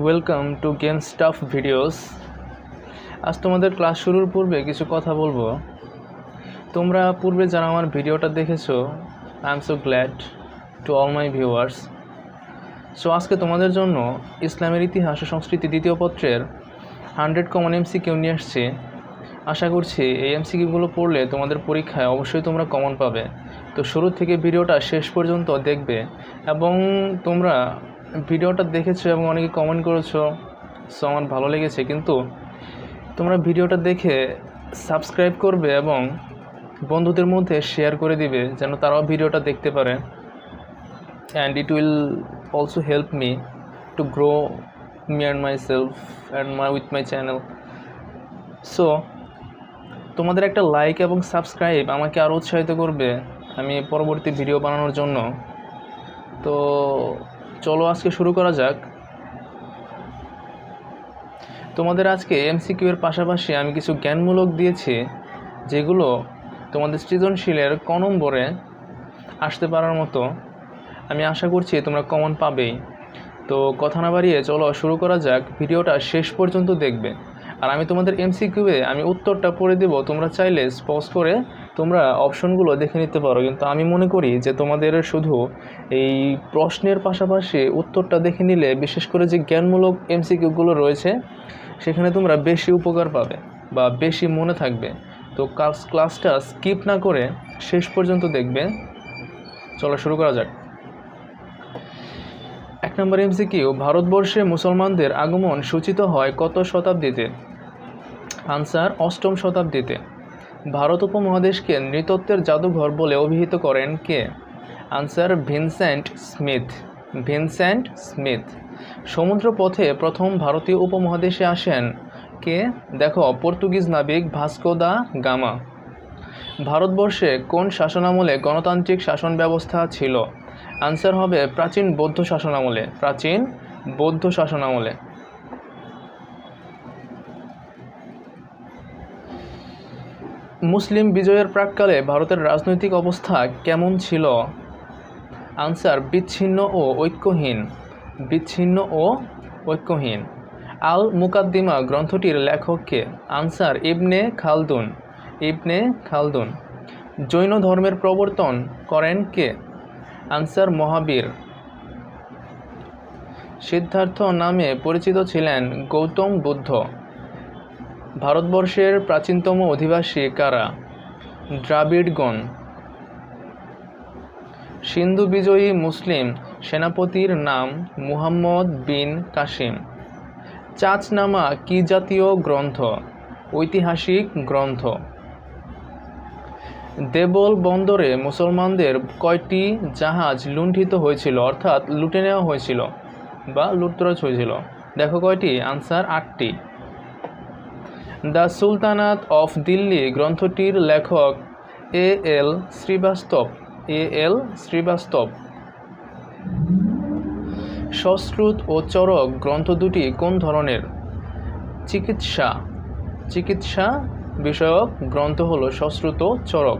Welcome to game stuff videos আজ তোমাদের class শুরুর পূর্বে কিছু কথা বলব। তোমরা পূর্বে যারা আমার ভিডিওটা দেখেছ I'm so glad to all my viewers so আজকে তোমাদের জন্য ইসলামের ইতিহাস ও সংস্কৃতি দ্বিতীয় পত্রের হান্ড্রেড কমন এমসি কেউ নিয়ে আসছি। আশা করছি এই এমসিকিউগুলো পড়লে তোমাদের পরীক্ষায় অবশ্যই তোমরা কমন পাবে। তো শুরু থেকে ভিডিওটা শেষ পর্যন্ত দেখবে এবং তোমরা ভিডিওটা দেখেছ এবং অনেকে কমেন্ট করেছ সো আমার ভালো লেগেছে। কিন্তু তোমরা ভিডিওটা দেখে সাবস্ক্রাইব করবে এবং বন্ধুদের মধ্যে শেয়ার করে দিবে, যেন তারাও ভিডিওটা দেখতে পারে। And it will also help me to grow me and my self and my with my channel so তোমাদের একটা লাইক এবং সাবস্ক্রাইব আমাকে আরও উৎসাহিত করবে আমি পরবর্তী ভিডিও বানানোর জন্য। তো চলো আজকে শুরু করা যাক। তোমাদের আজকে এমসিকিউ এর পাশাপাশি আমি কিছু জ্ঞানমূলক দিয়েছি, যেগুলো তোমাদের সৃজনশীলের কনম্বরে নম্বরে আসতে পারার মতো। আমি আশা করছি তোমরা কমন পাবেই। তো কথা না বাড়িয়ে চলো শুরু করা যাক, ভিডিওটা শেষ পর্যন্ত দেখবে। আর আমি তোমাদের এমসিকিউয়ে আমি উত্তরটা পড়ে দেব। তোমরা চাইলে স্পজ করে তোমরা অপশনগুলো দেখে নিতে পারো। কিন্তু আমি মনে করি যে তোমাদের শুধু এই প্রশ্নের পাশাপাশি উত্তরটা দেখে নিলে, বিশেষ করে যে জ্ঞানমূলক এমসিকিউগুলো রয়েছে, সেখানে তোমরা বেশি উপকার পাবে বা বেশি মনে থাকবে। তো ক্লাস ক্লাসটা স্কিপ না করে শেষ পর্যন্ত দেখবে। চলো শুরু করা যাক। এক নম্বর এমসিকিউ ভারতবর্ষে মুসলমানদের আগমন সূচিত হয় কত শতাব্দীতে? আনসার অষ্টম শতাব্দীতে। ভারত উপমহাদেশকে নৃতত্বের জাদুঘর বলে অভিহিত করেন কে? Answer Vincent Smith. Vincent Smith. সমুদ্র পথে প্রথম ভারতীয় উপমহাদেশে আসেন কে? দেখো, পর্তুগিজ নাবিক ভাস্কো দা গামা। ভারতবর্ষে কোন শাসনামলে গণতান্ত্রিক শাসন ব্যবস্থা ছিল? আনসার হবে প্রাচীন বৌদ্ধ শাসনামলে। প্রাচীন বৌদ্ধ শাসনামলে। মুসলিম বিজয়ের প্রাককালে ভারতের রাজনৈতিক অবস্থা কেমন ছিল? আনসার, বিচ্ছিন্ন ও ঐক্যহীন। বিচ্ছিন্ন ও ঐক্যহীন। আল মুকাদ্দিমা গ্রন্থটির লেখককে answer, Ibn Khaldun. Ibn Khaldun. Jain ধর্মের প্রবর্তন করেন কে? আনসার, মহাবীর। সিদ্ধার্থ নামে পরিচিত ছিলেন গৌতম বুদ্ধ। ভারতবর্ষের প্রাচীনতম অধিবাসী কারা? দ্রাবিড়গণ। সিন্ধু বিজয়ী মুসলিম সেনাপতির নাম মুহাম্মদ বিন কাসিম। চাচনামা কি জাতীয় গ্রন্থ? ঐতিহাসিক গ্রন্থ। দেবল বন্দরে মুসলমানদের কয়টি জাহাজ লুণ্ঠিত হয়েছিল? অর্থাৎ লুটে নেওয়া হয়েছিল বা লুটতরাজ হয়েছিল। দেখো কয়টি? আনসার আটটি। দ্য সুলতানাত অফ দিল্লি গ্রন্থটির লেখক এ এল শ্রীবাস্তব, এ এল শ্রীবাস্তব। সশ্রুত ও চরক গ্রন্থ দুটি কোন ধরনের? চিকিৎসা। চিকিৎসা বিষয়ক গ্রন্থ হল সশ্রুত চরক।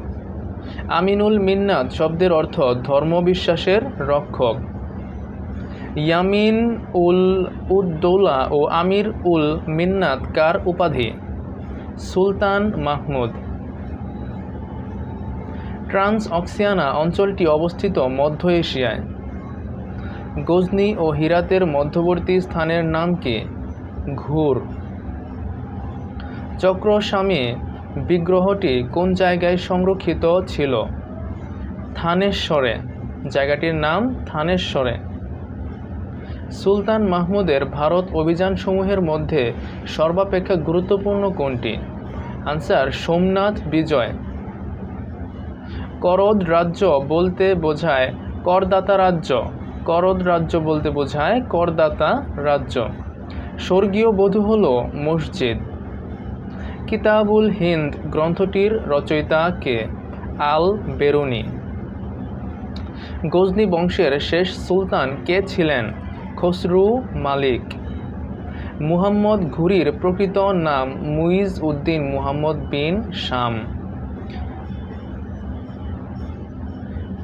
আমিনুল মিন্নাত শব্দের অর্থ ধর্মবিশ্বাসের রক্ষক। ইয়ামিন উল উদ্দৌলা ও আমির উল মিন্নাত কার উপাধি? সুলতান মাহমুদ। ট্রান্স অক্সিয়ানা অঞ্চলটি অবস্থিত মধ্য এশিয়ায়। গজনি ও হিরাতের মধ্যবর্তী স্থানের নাম কি? ঘুর। চক্রস্বামী বিগ্রহটি কোন জায়গায় সংরক্ষিত ছিল? থানেশ্বরে। জায়গাটির নাম থানেশ্বরে। সুলতান মাহমুদের ভারত অভিযানসমূহের মধ্যে সর্বাপেক্ষা গুরুত্বপূর্ণ কোনটি? আনসার, সোমনাথ বিজয়। করদ রাজ্য বলতে বোঝায় করদাতা রাজ্য। করদ রাজ্য বলতে বোঝায় করদাতা রাজ্য। স্বর্গীয় বধূ হল মসজিদ। কিতাবুল হিন্দ গ্রন্থটির রচয়িতা কে? আল বেরুনি। গজনি বংশের শেষ সুলতান কে ছিলেন? খসরু মালিক। মুহাম্মদ ঘুরির প্রকৃত নাম মুইজ উদ্দিন মুহাম্মদ বিন শাম।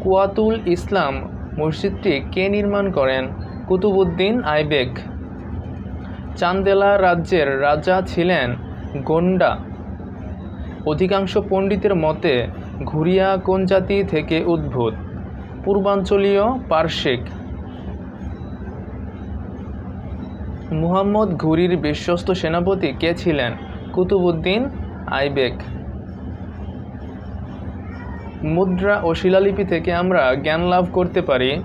কুয়াতুল ইসলাম মসজিদটি কে নির্মাণ করেন? কুতুবুদ্দিন আইবেক চান্দেলা রাজ্যের রাজা ছিলেন গন্ডা। অধিকাংশ পণ্ডিতের মতে ঘুরিয়া কোন জাতি থেকে উদ্ভূত। পূর্বাঞ্চলীয় পার্শ্বিক মুহাম্মদ ঘুরির বিশ্বস্ত সেনাপতি কে ছিলেন? কুতুবুদ্দিন আইবেক। মুদ্রা ও শিলালিপি থেকে আমরা জ্ঞান লাভ করতে পারি।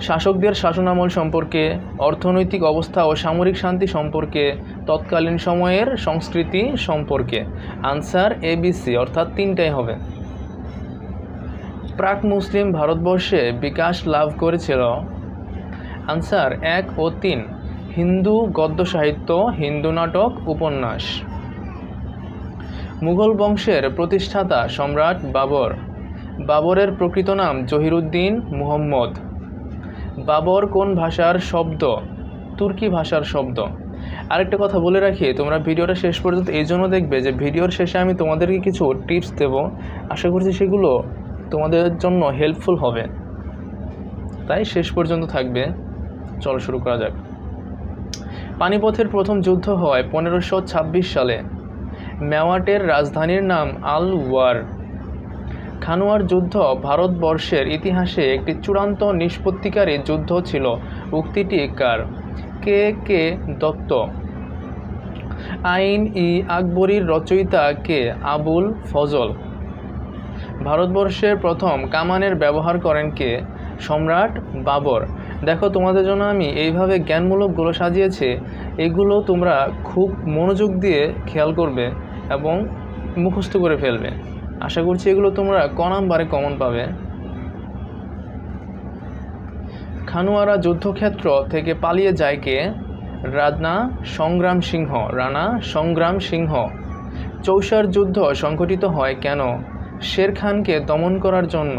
শাসকদের শাসনামল সম্পর্কে, অর্থনৈতিক অবস্থা ও সামরিক শান্তি সম্পর্কে, তৎকালীন সময়ের সংস্কৃতি সম্পর্কে। আনসার এবিসি অর্থাৎ তিনটাই হবে। প্রাক মুসলিম ভারতবর্ষে বিকাশ লাভ করেছিল। আনসার এক ও তিন। হিন্দু গদ্য সাহিত্য, হিন্দু নাটক, উপন্যাস। মুঘল বংশের প্রতিষ্ঠাতা সম্রাট বাবর। বাবরের প্রকৃত নাম জহিরুদ্দিন মুহম্মদ। বাবর কোন ভাষার শব্দ? তুর্কি ভাষার শব্দ। আরেকটা কথা বলে রাখি, তোমরা ভিডিওটা শেষ পর্যন্ত এই জন্য দেখবে যে ভিডিওর শেষে আমি তোমাদেরকে কিছু টিপস দেব। আশা করছি সেগুলো তোমাদের জন্য হেল্পফুল হবে। তাই শেষ পর্যন্ত থাকবে। চলো শুরু করা যাক। পানিপথের প্রথম যুদ্ধ হয় পনেরোশো সালে। মেওয়াটের রাজধানীর নাম আল ওয়ার খানোয়ার যুদ্ধ ভারতবর্ষের ইতিহাসে একটি চূড়ান্ত নিষ্পত্তিকারী যুদ্ধ ছিল। উক্তিটি কার? কে কে দত্ত? আইন ই আকবরীর রচয়িতা কে? আবুল ফজল। ভারতবর্ষের প্রথম কামানের ব্যবহার করেন কে? সম্রাট বাবর। দেখো, তোমাদের জন্য আমি এইভাবে জ্ঞানমূলকগুলো সাজিয়েছি। এগুলো তোমরা খুব মনোযোগ দিয়ে খেয়াল করবে এবং মুখস্থ করে ফেলবে। আশা করছি এগুলো তোমরা ক নাম্বারে কমন পাবে। খানুয়ারা যুদ্ধক্ষেত্র থেকে পালিয়ে যায় কে? রানা সংগ্রাম সিংহ, রানা সংগ্রাম সিংহ। চৌসার যুদ্ধ সংঘটিত হয় কেন? শের খানকে দমন করার জন্য।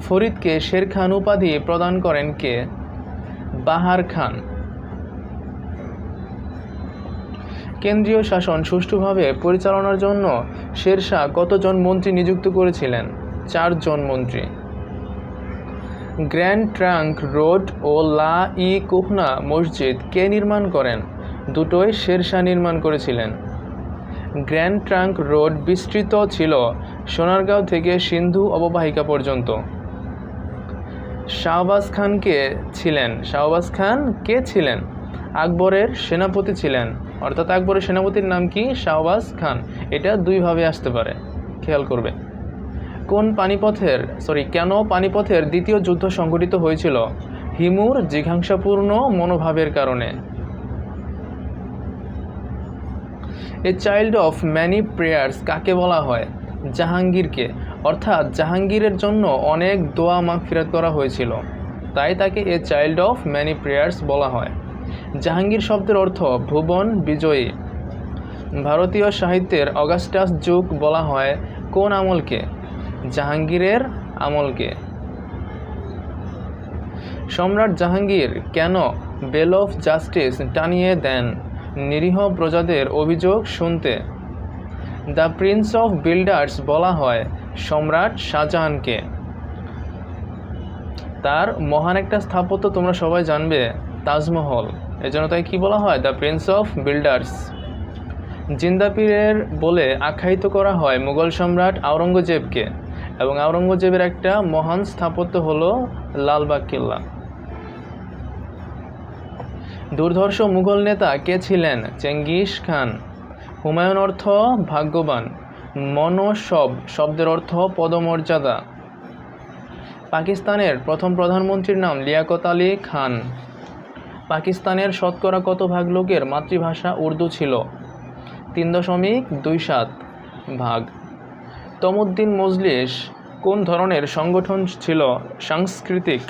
ফরিদকে শের খান উপাধি প্রদান করেন কে? বাহার খান। কেন্দ্রীয় শাসন সুষ্ঠুভাবে পরিচালনার জন্য শেরশাহ কতজন মন্ত্রী নিযুক্ত করেছিলেন? চারজন মন্ত্রী। গ্র্যান্ড ট্রাঙ্ক রোড ও লা ই কুহনা মসজিদ কে নির্মাণ করেন? দুটোই শেরশাহ নির্মাণ করেছিলেন। গ্র্যান্ড ট্রাঙ্ক রোড বিস্তৃত ছিল সোনারগাঁও থেকে সিন্ধু অববাহিকা পর্যন্ত। শাহবাজ খান কে ছিলেন। শাহবাজ খান কে ছিলেন? আকবরের সেনাপতি ছিলেন। অর্থাৎ আকবরের সেনাপতির নাম কি? শাহবাজ খান। এটা দুইভাবে আসতে পারে। খেয়াল করবে। কোন পানিপথের সরি কেন পানিপথের দ্বিতীয় যুদ্ধ সংঘটিত হয়েছিল? হিমুর জিঘাংসাপূর্ণ মনোভাবের কারণে। A child of many prayers কাকে বলা হয়? জাহাঙ্গীরকে। অর্থাৎ জাহাঙ্গীরের জন্য অনেক দোয়া মাগফিরাত করা হয়েছিল। তাই তাকে a child of many prayers বলা হয়। জাহাঙ্গীর শব্দের অর্থ ভুবন বিজয়ী। ভারতীয় সাহিত্যের অগাস্টাস যুগ বলা হয় কোন আমলকে? জাহাঙ্গীরের আমলকে। সম্রাট জাহাঙ্গীর কেন বেল অফ জাস্টিস টানিয়ে দেন? নিরীহ প্রজাদের অভিযোগ শুনতে। দ্য প্রিন্স অফ বিল্ডার্স বলা হয় সম্রাট শাহজাহানকে। তার মহান একটা স্থাপত্য তোমরা সবাই জানবে, তাজমহল। এজন্য তাই কি বলা হয়? দ্য প্রিন্স অফ বিল্ডার্স জিন্দাপীরের বলে আখ্যায়িত করা হয় মুঘল সম্রাট আওরঙ্গজেবকে এবং আওরঙ্গজেবের একটা মহান স্থাপত্য হলো লালবাগ কেল্লা। দুর্ধর্ষ মুঘল নেতা কে ছিলেন? Genghis Khan. হুমায়ুন অর্থ ভাগ্যবান। মনসব শব্দের অর্থ পদমর্যাদা। পাকিস্তানের প্রথম প্রধানমন্ত্রীর নাম লিয়াকত আলী খান। পাকিস্তানের শতকরা কত ভাগ লোকের মাতৃভাষা উর্দু ছিল? তিন দশমিক দুই সাত ভাগ। তমুদ্দিন মজলিস কোন ধরনের সংগঠন ছিল সাংস্কৃতিক?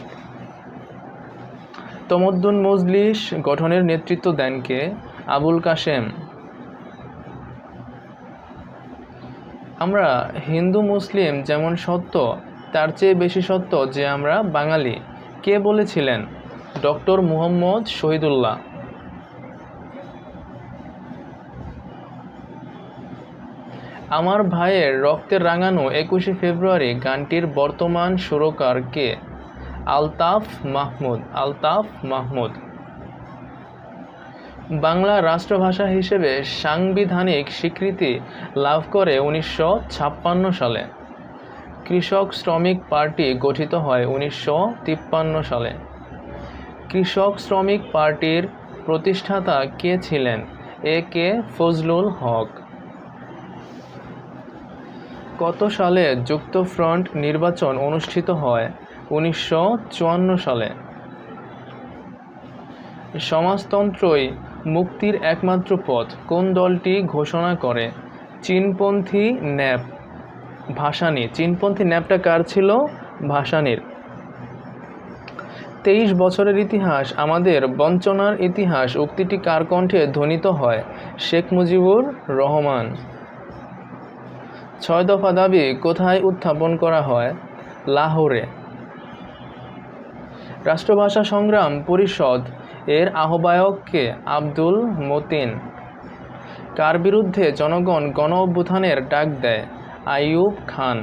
তমদ্দুন মজলিস গঠনের নেতৃত্ব দেন কে? আবুল কাশেম। আমরা হিন্দু মুসলিম যেমন সত্য, তার চেয়ে বেশি সত্য যে আমরা বাঙালি। কে বলেছিলেন? ডক্টর মুহম্মদ শহীদুল্লাহ। আমার ভাইয়ের রক্তের রাঙানো একুশে ফেব্রুয়ারি গানটির বর্তমান সুরকার কে? আলতাফ মাহমুদ আলতাফ মাহমুদ। বাংলা রাষ্ট্রভাষা হিসেবে সাংবিধানিক স্বীকৃতি লাভ করে উনিশশো ছাপ্পান্ন সালে। কৃষক শ্রমিক পার্টি গঠিত হয় উনিশশো তিপ্পান্ন সালে। কৃষক শ্রমিক পার্টির প্রতিষ্ঠাতা কে ছিলেন? এ কে ফজলুল হক। কত সালে যুক্তফ্রন্ট নির্বাচন অনুষ্ঠিত হয়? উনিশশো চুয়ান্ন সালে। সমাজতন্ত্রই মুক্তির একমাত্র পথ কোন দলটি ঘোষণা করে? চীনপন্থী ন্যাপ। ভাসানি। চীনপন্থী ন্যাপটা কার ছিল? ভাসানীর। তেইশ বছরের ইতিহাস, আমাদের বঞ্চনার ইতিহাস, উক্তিটি কার কণ্ঠে ধ্বনিত হয়? শেখ মুজিবুর রহমান। ছয় দফা দাবি, কোথায় উত্থাপন করা হয়? লাহোরে। রাষ্ট্রভাষা সংগ্রাম, পরিষদ। এর আহ্বায়ক কে? আব্দুল মতিন। কার বিরুদ্ধে জনগণ গণ অভ্যুত্থানের ডাক দেয়? আইয়ুব খান।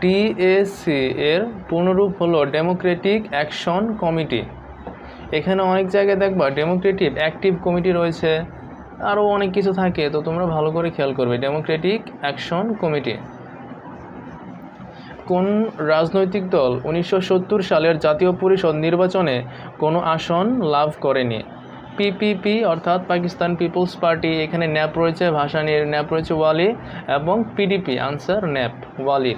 ডিএসি এর পূর্ণরূপ হলো ডেমোক্রেটিক অ্যাকশন কমিটি। এখানে অনেক জায়গায় দেখবা ডেমোক্রেটিক অ্যাক্টিভ কমিটি রয়েছে। আরও অনেক কিছু থাকে, তো তোমরা ভালো করে খেয়াল করবে। Democratic action committee. কোন রাজনৈতিক দল উনিশশো সত্তর সালের জাতীয় পরিষদ নির্বাচনে কোনো আসন লাভ করেনি? পিপিপি অর্থাৎ পাকিস্তান পিপলস পার্টি, এখানে ন্যাপ রয়েছে ভাসানির, ন্যাপ রয়েছে ওয়ালি এবং পিডিপি আনসার ন্যাপ ওয়ালি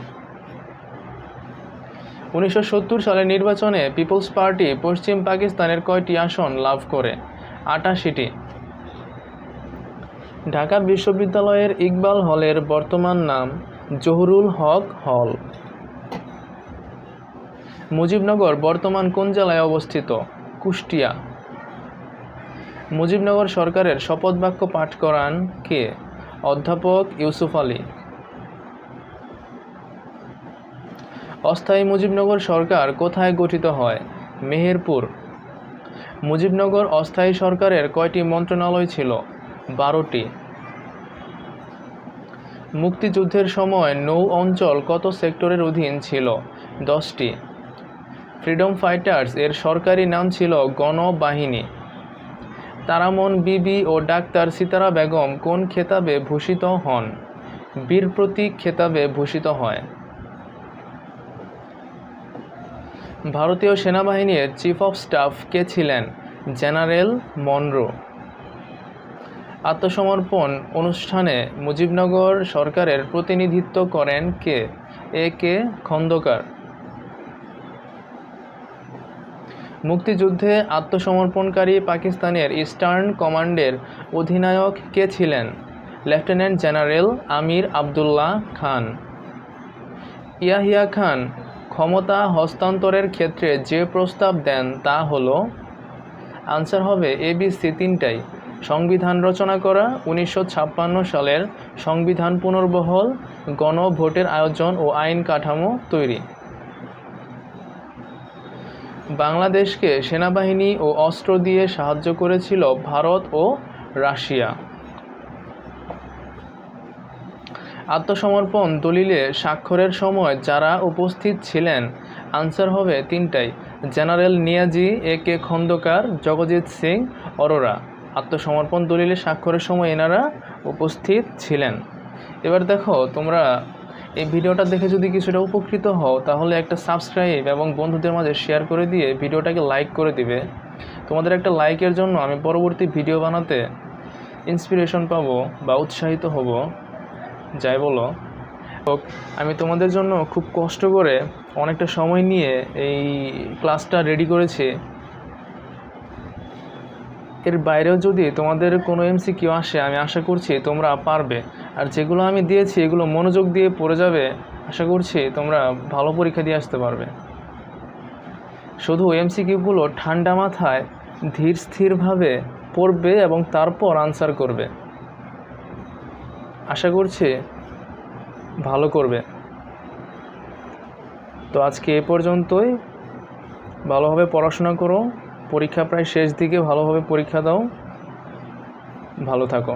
উনিশশো সত্তর সালের নির্বাচনে পিপলস পার্টি পশ্চিম পাকিস্তানের কয়টি আসন লাভ করে? আটাশিটি। ঢাকা বিশ্ববিদ্যালয়ের ইকবাল হলের বর্তমান নাম জহুরুল হক হল। মুজিবনগর বর্তমান কোন জেলায় অবস্থিত? কুষ্টিয়া। মুজিবনগর সরকারের শপথ বাক্য পাঠ করান কে? অধ্যাপক ইউসুফ আলী। অস্থায়ী মুজিবনগর সরকার কোথায় গঠিত হয়? মেহেরপুর। মুজিবনগর অস্থায়ী সরকারের কয়টি মন্ত্রণালয় ছিল? বারোটি। মুক্তিযুদ্ধের সময় নৌ অঞ্চল কত সেক্টরের অধীন ছিল? দশটি। ফ্রিডম ফাইটার্স এর সরকারি নাম ছিল গণবাহিনী। তারামন, বিবি ও ডাক্তার সিতারা বেগম কোন খেতাবে ভূষিত হন? বীর প্রতীক খেতাবে ভূষিত হয়। ভারতীয় সেনাবাহিনীর চিফ অফ স্টাফ কে ছিলেন? জেনারেল মনরো। আত্মসমর্পণ অনুষ্ঠানে মুজিবনগর সরকারের প্রতিনিধিত্ব করেন কে? এ কে খন্দকার। মুক্তিযুদ্ধে আত্মসমর্পণকারী পাকিস্তানের ইস্টার্ন কমান্ডের অধিনায়ক কে ছিলেন? Lieutenant general Amir Abdullah Khan. Yahya Khan, ক্ষমতা হস্তান্তরের ক্ষেত্রে যে প্রস্তাব দেন তা হল, আনসার হবে এ বি সি তিনটাই। সংবিধান রচনা করা, উনিশশো ছাপ্পান্ন সালের সংবিধান পুনর্বহল, গণভোটের আয়োজন ও আইন কাঠামো তৈরি। বাংলাদেশকে সেনাবাহিনী ও অস্ত্র দিয়ে সাহায্য করেছিল ভারত ও রাশিয়া। আত্মসমর্পণ দলিলে স্বাক্ষরের সময় যারা উপস্থিত ছিলেন, আনসার হবে তিনটাই। General Niazi, A K Khandakar, Jagjit Singh, Aurora. আত্মসমর্পণ দলিলে স্বাক্ষরের সময় এনারা উপস্থিত ছিলেন। এবার দেখো তোমরা এই ভিডিওটা দেখে যদি কিছুটা উপকৃত হও, তাহলে একটা সাবস্ক্রাইব এবং বন্ধুদের মাঝে শেয়ার করে দিয়ে ভিডিওটাকে লাইক করে দিবে। তোমাদের একটা লাইকের জন্য আমি পরবর্তী ভিডিও বানাতে ইন্সপিরেশন পাবো বা উৎসাহিত হব। যাই বলো। আমি তোমাদের জন্য খুব কষ্ট করে অনেকটা সময় নিয়ে এই ক্লাসটা রেডি করেছি। এর বাইরেও যদি তোমাদের কোনো এমসি কিউ আসে, আমি আশা করছি তোমরা পারবে। আর যেগুলো আমি দিয়েছি, এগুলো মনোযোগ দিয়ে পড়ে যাবে। আশা করছি তোমরা ভালো পরীক্ষা দিয়ে আসতে পারবে। শুধু এমসি কিউগুলো ঠান্ডা মাথায় ধীর স্থিরভাবে পড়বে এবং তারপর আনসার করবে। আশা করছি ভালো করবে। তো আজকে এ পর্যন্তই। ভালোভাবে পড়াশোনা করো। পরীক্ষা প্রায় শেষ দিকে ভালোভাবে পরীক্ষা দাও। ভালো থাকো।